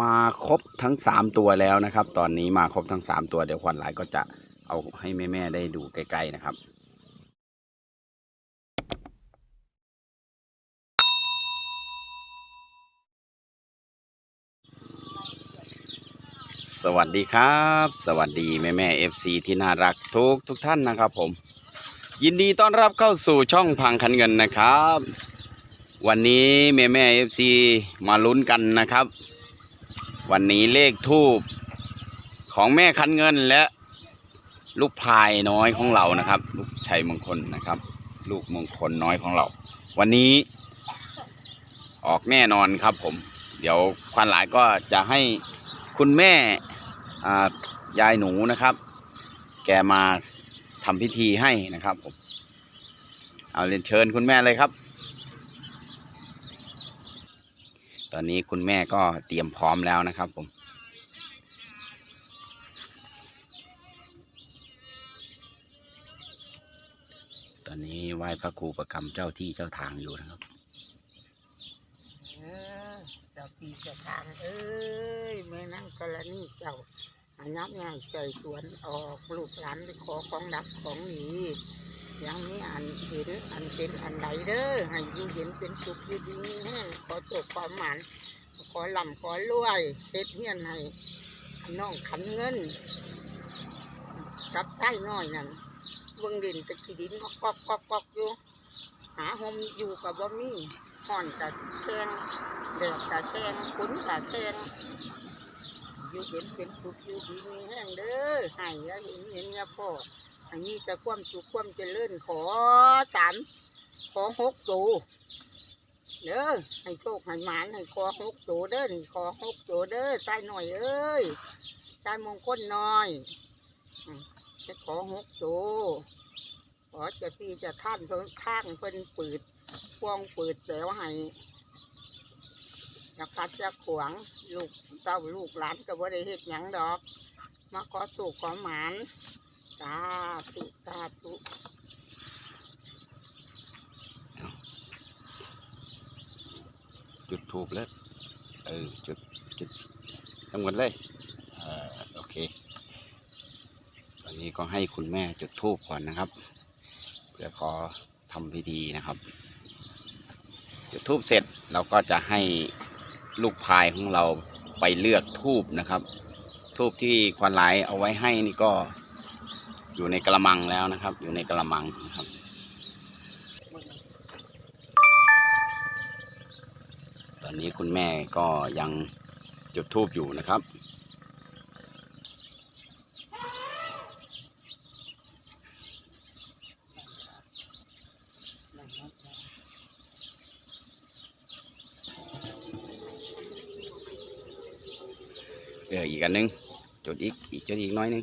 มาครบทั้งสามตัวแล้วนะครับ ตอนนี้มาครบทั้งสามตัวเดี๋ยวควันหลายก็จะเอาให้แม่ๆได้ดูใกล้ๆนะครับสวัสดีครับ สวัสดีแม่แม่เอฟซีที่น่ารักทุกทุกท่านนะครับผม ยินดีต้อนรับเข้าสู่ช่องพังคันเงินนะครับ วันนี้แม่แม่เอฟซีมาลุ้นกันนะครับ วันนี้เลขทูบของแม่คันเงินและลูกพายน้อยของเรานะครับ ลูกชัยมงคลนะครับ ลูกมงคลน้อยของเรา วันนี้ ออกแน่นอนครับผม เดี๋ยวควันหลายก็จะให้คุณแม่ยายหนูนะครับ แกมาทำพิธีให้นะครับผม เอาเรียนเชิญคุณแม่เลยครับ ตอนนี้คุณแม่ก็เตรียมพร้อมแล้วนะครับผม ตอนนี้ไหว้พระครูประกรรมเจ้าที่เจ้าทางอยู่นะครับเจ้าปีเจ้าทางเอ้ยแม่นั่งกรณีเจ้าอายับง่ายใจสวนออกลูกหลานไปขอของดับของหนี ยังมีอันเห็นอันเป็นอันใดเด้อให้อยู่เห็นเป็นสุขอยู่ดีมีแห้งขอจบความหมานขอลำขอรวยเฮ็ดเฮียนให้น้องขันเงินกับใต้น้อยนั่นเบิ่งดินตะกี้ดินก็กอกกอกกอกอยู่ หาหมอยู่กับบ่มีห่อนกับแข้งแดดกับแข้งฝนกับแข้งอยู่เห็นเป็นสุขอยู่ดีมีแห้งเด้อให้แล้วเห็นเห็นเนี่ยพ่อ อันนี้จะความสุขความเจริญขอสามขอหกตูเด้อให้โชคให้หมานให้ขอหกตูเด้อนี่ขอหกตูเด้อใต้หน่อยเอ้ยใต้มงคลหน่อยจะขอหกตูขอจะพี่จะท่านเพิ่นข้างเพิ่นปืดพวงปิดแปลวให้นักขัดจะขวางลูกเต้าลูกหลานก็บ่ได้เฮ็ดหยังดอก มาขอสู่ขอหมาน สาธุสาธุจุดถูกแล้วเออจุดจุดทั้งหมดเลยเออโอเค ตอนนี้ก็ให้คุณแม่จุดทูบก่อนนะครับ เพื่อขอทำพิธีนะครับ จุดทูบเสร็จเราก็จะให้ลูกพายของเราไปเลือกทูบนะครับ ทูบที่ควันหลเอาไว้ให้นี่ก็ อยู่ในกระมังแล้วนะครับ อยู่ในกระมังนะครับตอนนี้คุณแม่ก็ยังจุดทูบอยู่นะครับ เอออีกอันนึง จุดอีกอีกจุดอีกน้อยนึง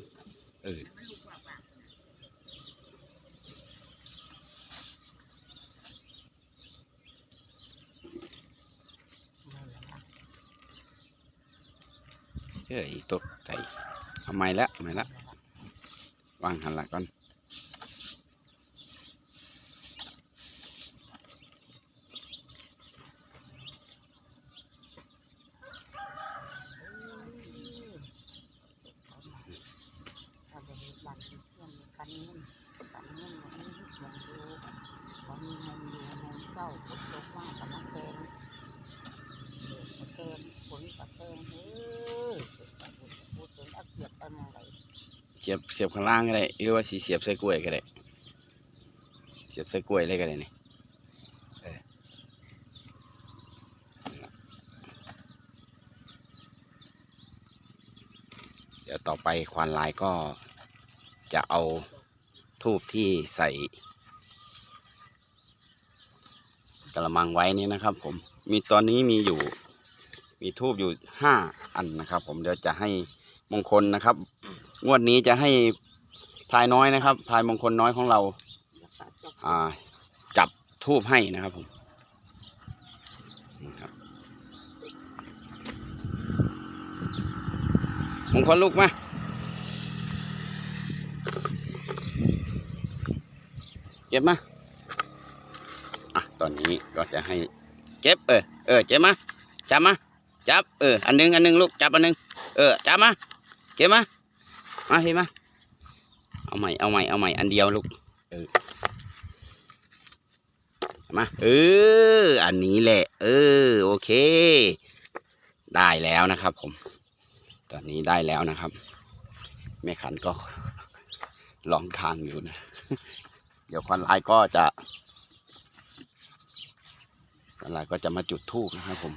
เออ เอออีกตกใจทำไมละทำไมละวางหันหลักก่อน ถ้าบ่ได้บันเพื่อนกันเงินกันเงินมันมีเสียงอยู่บ่มีเงินอยู่ในเจ้าฝนตกมากับมาแกงเดือดกระแกงฝนกระแกงเอ้ยพูดถึงอักเกียบไปมองไหน เสียบเสียบข้างล่างก็ได้หรือว่าสีเสียบใส่กล้วยก็ได้เสียบใส่กล้วยเลยก็ได้นี่เออเดี๋ยวต่อไปควานลายก็จะเอาทูบที่ใส่กระมังไว้นี่นะครับ ผมมีตอนนี้มีอยู่ มีทูบอยู่ห้าอันนะครับ ผมเดี๋ยวจะให้มงคลนะครับ งวดนี้จะให้พลายน้อยนะครับพลายมงคลน้อยของเรา อ่า จับทูบให้นะครับผมนี่ครับมงคลลูกมาเก็บมาอะตอนนี้ก็จะให้เก็บเออเออเก็บมาจับมาจับเอออันหนึงอันหนึงลูกจับอันหนึงเออจับมาเก็บมา มาเห็นไหมเอาใหม่เอาใหม่เอาใหม่อันเดียวลูกเออมาเอออันนี้แหละ เออโอเค ได้แล้วนะครับ ผม ตอนนี้ได้แล้วนะครับ แม่ขันก็ลองทางอยู่นะ เดี๋ยวควันลายก็จะควันลายก็จะมาจุดธูปนะครับผม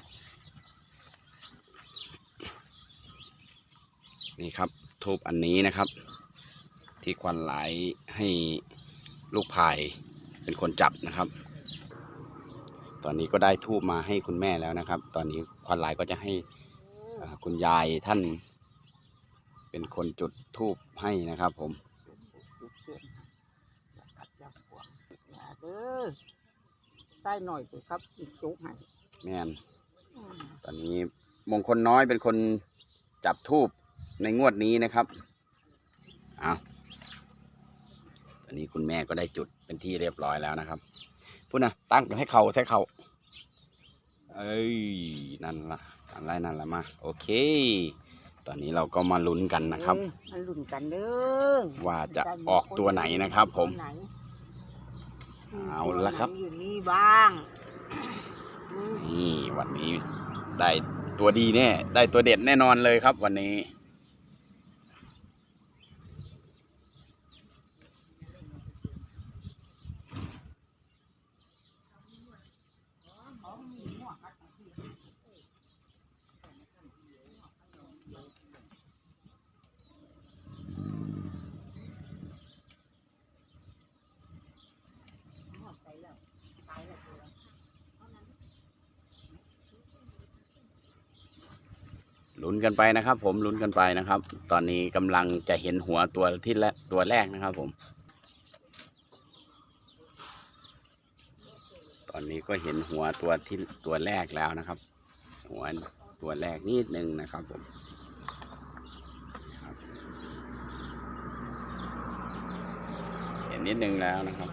นี่ครับ ทูบอันนี้นะครับ ที่ควันไหลให้ลูกพายเป็นคนจับนะครับ ตอนนี้ก็ได้ทูบมาให้คุณแม่แล้วนะครับ ตอนนี้ควันไหลก็จะให้คุณยายท่าน เป็นคนจุดทูบให้นะครับ ผมอย่าเด้อใต้หน่อยสิครับอีกจุกให้แม่นอืมตอนนี้มงคลน้อยเป็นคนจับทูบ ในงวดนี้นะครับเอาตอนนี้คุณแม่ก็ได้จุดเป็นที่เรียบร้อยแล้วนะครับพูดนะตั้งให้เขาใส่เขาเอ้ยนั่นละอะไรนั่นละมา โอเค ตอนนี้เราก็มาลุ้นกันนะครับเอ้ยมันลุ้นกันเด้อว่าจะออกตัวไหนนะครับ ผมตัวไหนเอาละครับตัวไหนอยู่นี่บ้างอืมนี่วันนี้ได้ตัวดีแน่ ได้ตัวเด็ดแน่นอนเลยครับวันนี้ ลุ้นกันไปนะครับ ผมลุ้นกันไปนะครับ ตอนนี้กำลังจะเห็นหัวตัวที่แรกตัวแรกนะครับ ผม ตอนนี้ก็เห็นหัวตัวที่ตัวแรกแล้วนะครับ หัวตัวแรกนิดนึงนะครับ ผมเห็นนิดนึงแล้วนะครับ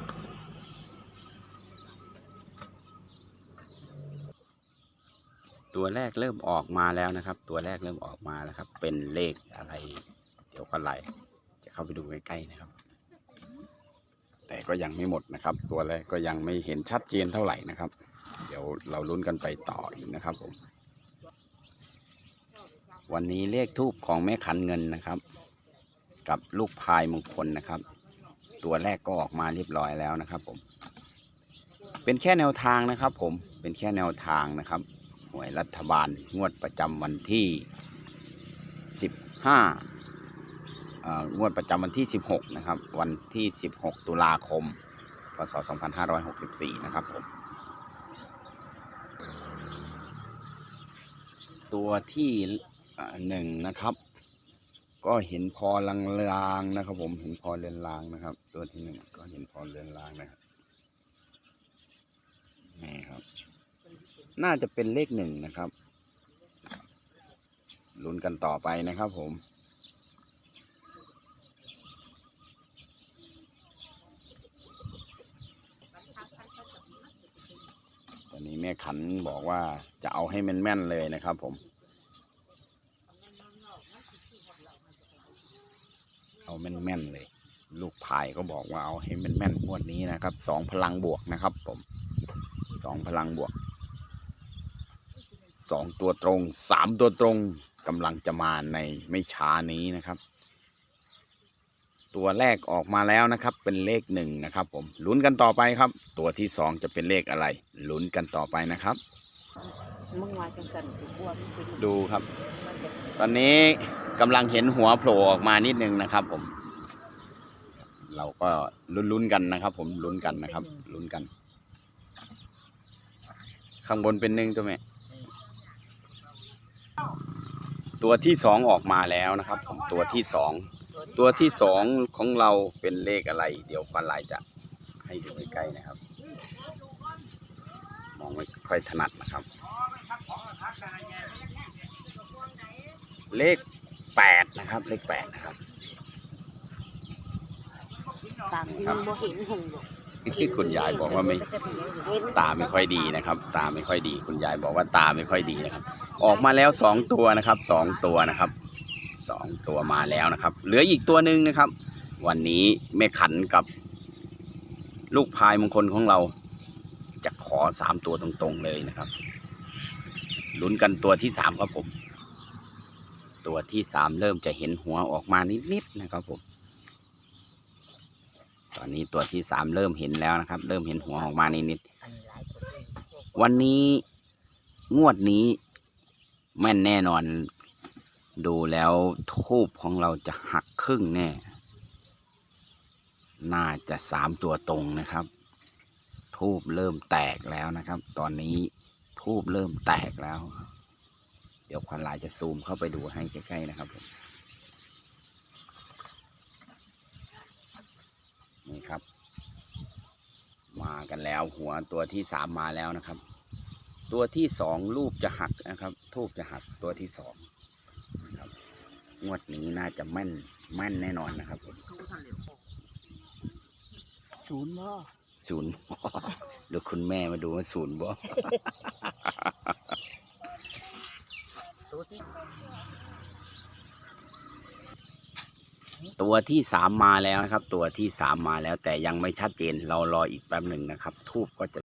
ตัวแรกเริ่มออกมาแล้วนะครับ ตัวแรกเริ่มออกมาแล้วครับ เป็นเลขอะไร เดี๋ยวก็ไหลจะเข้าไปดูใกล้ๆนะครับ แต่ก็ยังไม่หมดนะครับ ตัวแรกก็ยังไม่เห็นชัดเจนเท่าไหร่นะครับ เดี๋ยวเราลุ้นกันไปต่ออีกนะครับผมวันนี้เลขทูบของแม่ขันเงินนะครับ กับลูกพายมงคลนะครับ ตัวแรกก็ออกมาเรียบร้อยแล้วนะครับ ผม เป็นแค่แนวทางนะครับ ผมเป็นแค่แนวทางนะครับ หวยรัฐบาล งวดประจำวันที่ 15งวดประจำวันที่ 16 นะครับ วันที่ 16 ตุลาคม พศ 2564 นะครับผม ตัวที่หนึ่งนะครับ ก็เห็นพอลางๆนะครับผม เห็นพอเลือนลางนะครับ ตัวที่หนึ่งก็เห็นพอเลือนลางนะครับนี่ครับ น่าจะเป็นเลขหนึ่งนะครับลุ้นกันต่อไปนะครับผม ตอนนี้แม่ขันบอกว่าจะเอาให้แม่นๆเลยนะครับผม เอาแม่นๆเลย ลูกพายก็บอกว่าเอาให้แม่นๆงวดนี้นะครับ สองพลังบวกนะครับผม สองพลังบวก สองตัวตรงสามตัวตรงกำลังจะมาในไม่ช้านี้นะครับ ตัวแรกออกมาแล้วนะครับ เป็นเลขหนึ่งนะครับ ผมลุ้นกันต่อไปครับ ตัวที่สองจะเป็นเลขอะไรลุ้นกันต่อไปนะครับมึงว่าจังสันสิบัวมันดูครับ ตอนนี้กำลังเห็นหัวโผล่ออกมานิดนึงนะครับผม เราก็ลุ้นๆกันนะครับ ผมลุ้นกันนะครับลุ้นกัน ข้างบนเป็นหนึ่งตัวแม่ ตัวที่สองออกมาแล้วนะครับ ผมตัวที่สองตัวที่สองของเราเป็นเลขอะไร เดี๋ยวฟันลายจะให้ดูใกล้ๆนะครับ มองไม่ค่อยถนัดนะครับ เลขแปดนะครับ เลขแปดนะครับ ตามที่มันบ่เห็นหงหรอก คุณยายบอกว่าไม่ตาไม่ค่อยดีนะครับ ตาไม่ค่อยดี คุณยายบอกว่าตาไม่ค่อยดีนะครับ ออกมาแล้วสองตัวนะครับสองตัวนะครับสองตัวมาแล้วนะครับ เหลืออีกตัวหนึ่งนะครับ วันนี้แม่ขันกับลูกพายมงคลของเรา จะขอสามตัวตรงๆเลยนะครับลุ้นกันตัวที่สามครับผม ตัวที่สามเริ่มจะเห็นหัวออกมานิดๆนะครับผม อนนี้ตัวที่สามเริ่มเห็นแล้วนะครับ เริ่มเห็นหัวออกมานิดๆวันนี้งวดนี้แม่นแน่นอน ดูแล้วทูบของเราจะหักครึ่งแน่ น่าจะสามตัวตรงนะครับ ทูบเริ่มแตกแล้วนะครับ ตอนนี้ทูบเริ่มแตกแล้ว เดี๋ยวควันลายจะซูมเข้าไปดูให้ใกล้ๆนะครับผม นี่ครับ มากันแล้วหัวตัวที่สามมาแล้วนะครับ ตัวที่สองรูปจะหักนะครับ ทูบจะหักตัวที่สองนะครับงวดนี้น่าจะแม่นแม่นแน่นอนนะครับผมศูนย์บ่ศูนย์เดี๋ยวคุณแม่มาดูว่าศูนย์บ่ตัวที่ ตัวที่สามมาแล้วนะครับ ตัวที่สามมาแล้วแต่ยังไม่ชัดเจน เรารออีกแป๊บหนึ่งนะครับ ทูบก็จะ